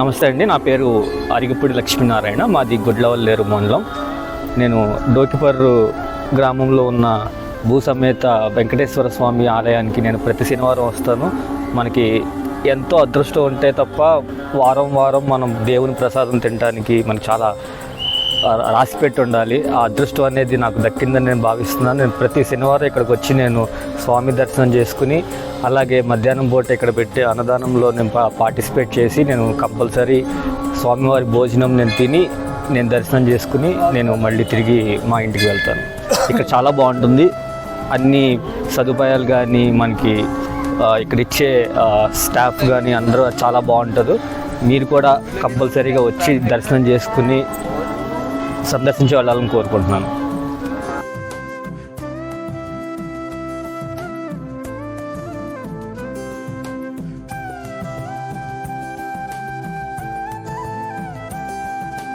నమస్తే అండి నా పేరు అరిగిపూడి లక్ష్మీనారాయణ మాది గుడ్లవల్లేరు మండలం. నేను డోకిపర్రు గ్రామంలో ఉన్న భూసమేత వెంకటేశ్వర స్వామి ఆలయానికి నేను ప్రతి శనివారం వస్తాను. మనకి ఎంతో అదృష్టం ఉంటే తప్ప వారం వారం మనం దేవుని ప్రసాదం తినడానికి మనకు చాలా రాసి పెట్టి ఉండాలి. ఆ అదృష్టం అనేది నాకు దక్కిందని నేను భావిస్తున్నాను. నేను ప్రతి శనివారం ఇక్కడికి వచ్చి నేను స్వామి దర్శనం చేసుకుని అలాగే మధ్యాహ్నం పూట ఇక్కడ పెట్టే అన్నదానంలో నేను పా- పార్టిసిపేట్ చేసి నేను కంపల్సరీ స్వామివారి భోజనం నేను తిని నేను దర్శనం చేసుకుని నేను మళ్ళీ తిరిగి మా ఇంటికి వెళ్తాను. ఇక్కడ చాలా బాగుంటుంది. అన్ని సదుపాయాలు కానీ మనకి ఇక్కడ ఇచ్చే స్టాఫ్ కానీ అందరూ చాలా బాగుంటుంది. మీరు కూడా కంపల్సరీగా వచ్చి దర్శనం చేసుకుని సందర్శించి వెళ్ళాలని కోరుకుంటున్నాను.